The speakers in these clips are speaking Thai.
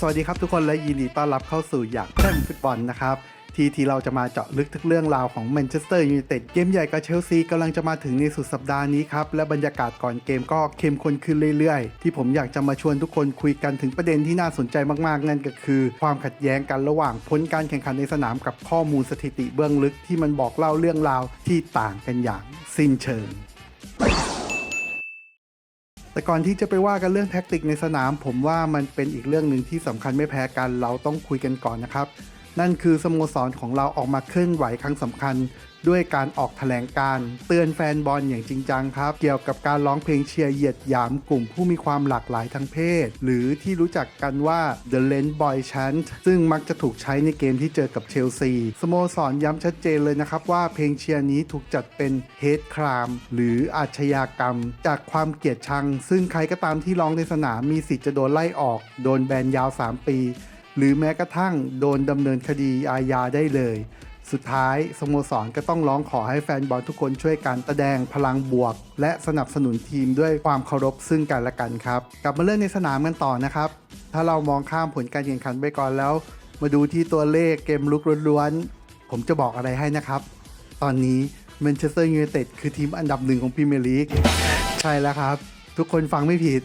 สวัสดีครับทุกคนและยินดีต้อนรับเข้าสู่อยากเล่นฟุตบอลนะครับ ทีที่เราจะมาเจาะลึกทุกเรื่องราวของแมนเชสเตอร์ยูไนเต็ดเกมใหญ่กับเชลซีกำลังจะมาถึงในสุดสัปดาห์นี้ครับ และบรรยากาศก่อนเกมก็เข้มข้นขึ้นเรื่อยๆ ที่ผมอยากจะมาชวนทุกคนคุยกันถึงประเด็นที่น่าสนใจมากๆ นั่นก็คือ ความขัดแย้งกันระหว่างผลการแข่งขันในสนามกับข้อมูลสถิติเบื้องลึกที่มันบอกเล่าเรื่องราวที่ต่างกันอย่างสิ้นเชิง แต่ก่อนที่จะไปว่ากันเรื่องแท็กติกในสนาม ผมว่ามันเป็นอีกเรื่องหนึ่งที่สำคัญไม่แพ้กัน เราต้องคุยกันก่อนนะครับ นั่นคือสโมสรของเราออกมาเคลื่อนไหวครั้งสำคัญ ด้วยการออกแถลงการ์เตือนแฟนบอลอย่างจริงจังครับ เกี่ยวกับการร้องเพลงเชียร์เหยียดหยามกลุ่มผู้มีความหลากหลายทางเพศ หรือที่รู้จักกันว่า The Lens Boy Chant ซึ่งมักจะถูกใช้ในเกมที่เจอกับเชลซีสโมสรย้ำชัดเจนเลยนะครับว่าเพลงเชียร์นี้ถูกจัดเป็นเฮดครามหรืออาชญากรรม จากความเกลียดชัง ซึ่งใครก็ตามที่ร้องในสนามมีสิทธิ์จะโดนไล่ออก โดนแบนยาว 3 ปี หรือแม้กระทั่งโดนดำเนินคดีอาญาได้เลย สุดท้ายสโมสรก็ต้องร้องขอให้แฟนบอลทุกคนช่วยกันแสดงพลังบวก และสนับสนุนทีมด้วยความเคารพซึ่งกันและกันครับ กลับมาเรื่องในสนามกันต่อนะครับ ถ้าเรามองข้ามผลการแข่งขันไปก่อนแล้ว มาดูที่ตัวเลขเกมลุกล้วนๆผมจะบอกอะไรให้นะครับ ตอนนี้แมนเชสเตอร์ยูไนเต็ดคือทีมอันดับหนึ่งของพรีเมียร์ลีกใช่แล้วครับ ทุกคนฟังไม่ผิด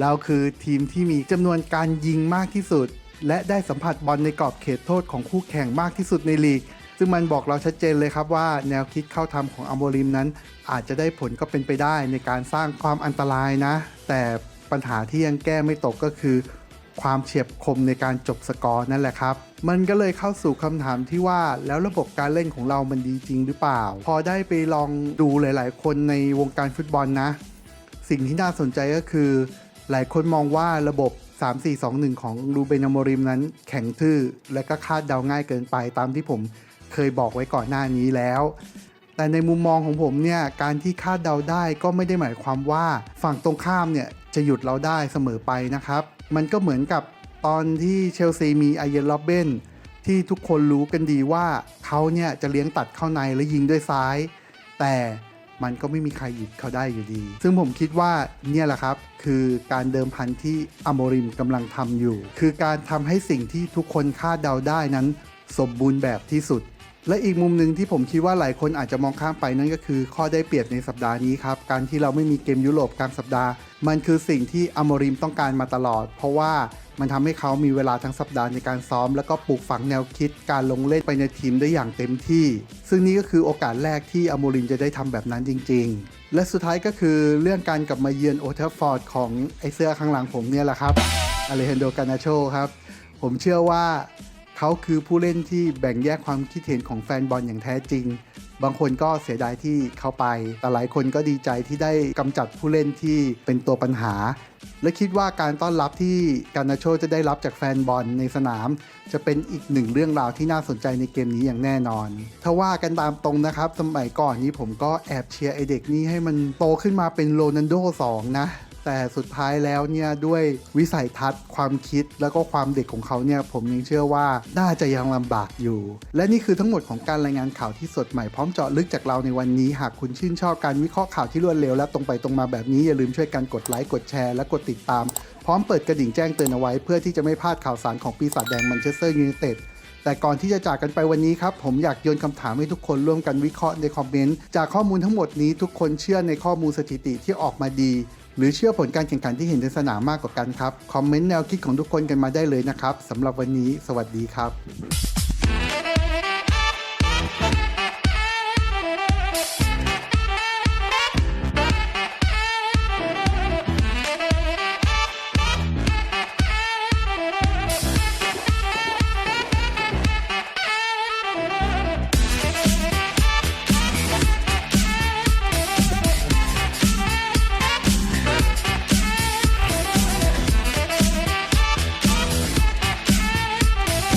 เราคือทีมที่มีจำนวนการยิงมากที่สุด และได้สัมผัสบอลในกรอบเขตโทษของคู่แข่งมากที่สุดในลีก ซึ่งมันบอกเราชัดเจนเลยครับว่าแนวคิดเข้าทำของอัมโบริมนั้น อาจจะได้ผลก็เป็นไปได้ในการสร้างความอันตรายนะ แต่ปัญหาที่ยังแก้ไม่ตกก็คือ ความเฉียบคมในการจบสกอร์นั่นแหละครับ มันก็เลยเข้าสู่คำถามที่ว่าแล้วระบบการเล่นของเรามันดีจริงหรือเปล่า พอได้ไปลองดูหลาย ๆ คนในวงการฟุตบอลนะ สิ่งที่น่าสนใจก็คือ หลายคนมองว่าระบบ 3-4-2-1 ของรูเบนอโมริมนั้นแข็งทื่อและก็คาดเดาง่ายเกินไปตามที่ผมเคยบอกไว้ก่อนหน้านี้แล้ว แต่ในมุมมองของผมเนี่ยการที่คาดเดาได้ก็ไม่ได้หมายความว่าฝั่งตรงข้ามเนี่ยจะหยุดเราได้เสมอไปนะครับ มันก็เหมือนกับตอนที่เชลซีมีไอเยนล็อบเบนที่ทุกคนรู้กันดีว่าเขาเนี่ยจะเลี้ยงตัดเข้าในและยิงด้วยซ้าย แต่ มันก็ไม่มีใครหยุดเขาได้อยู่ดี ซึ่งผมคิดว่าเนี่ยแหละครับ คือการเดิมพันที่อโมริมกำลังทำอยู่ คือการทำให้สิ่งที่ทุกคนคาดเดาได้นั้น สมบูรณ์แบบที่สุดและอีกมุมหนึ่งที่ผมคิดว่าหลายคนอาจจะมองข้ามไปนั่นก็คือข้อได้เปรียบในสัปดาห์นี้ครับ การที่เราไม่มีเกมยุโรปกลางสัปดาห์ มันคือสิ่งที่อโมริมต้องการมาตลอด เพราะว่า มันทำให้เขามีเวลาทั้งสัปดาห์ในการซ้อม แล้วก็ปลูกฝังแนวคิดการลงเล่นไปในทีมได้อย่างเต็มที่ ซึ่งนี่ก็คือโอกาสแรกที่อโมริมจะได้ทำแบบนั้นจริง ๆ และสุดท้ายก็คือเรื่องการกลับมาเยือนโอเทฟฟอร์ดของไอเสื้อข้างหลังผมเนี่ยแหละครับอเลฮันโดกานาโชครับผมเชื่อว่าเขาคือผู้เล่นที่แบ่งแยกความคิดเห็นของแฟนบอลอย่างแท้จริง บางคนก็เสียดายที่เข้าไป แต่หลายคนก็ดีใจที่ได้กำจัดผู้เล่นที่เป็นตัวปัญหา และคิดว่าการต้อนรับที่การนาโชจะได้รับจากแฟนบอลในสนาม จะเป็นอีกหนึ่งเรื่องราวที่น่าสนใจในเกมนี้อย่างแน่นอน ถ้าว่ากันตามตรงนะครับ สมัยก่อนนี้ผมก็แอบเชียร์ไอเด็กนี้ให้มันโตขึ้นมาเป็นโรนันโด2นะ แต่สุดท้ายแล้วเนี่ยด้วยวิสัยทัศน์ความคิดแล้วก็ความเด็กของเขาเนี่ยผมยังเชื่อว่าน่าจะยังลำบากอยู่ และนี่คือทั้งหมดของการรายงานข่าวที่สดใหม่พร้อมเจาะลึกจากเราในวันนี้หากคุณชื่นชอบการวิเคราะห์ข่าวที่รวดเร็วและตรงไปตรงมาแบบนี้อย่าลืมช่วยกันกดไลค์กดแชร์และกดติดตาม พร้อมเปิดกระดิ่งแจ้งเตือนเอาไว้เพื่อที่จะไม่พลาดข่าวสารของปีศาจแดงแมนเชสเตอร์ยูไนเต็ดแต่ก่อนที่จะจากกันไปวันนี้ครับ ผมอยากโยนคำถามให้ทุกคนร่วมกันวิเคราะห์ในคอมเมนต์ จากข้อมูลทั้งหมดนี้ทุกคนเชื่อในข้อมูลสถิติที่ออกมาดี หรือเชื่อผลการแข่งขันที่เห็นในสนามมากกว่ากันครับ คอมเมนต์แนวคิดของทุกคนกันมาได้เลยนะครับสำหรับวันนี้ สวัสดีครับ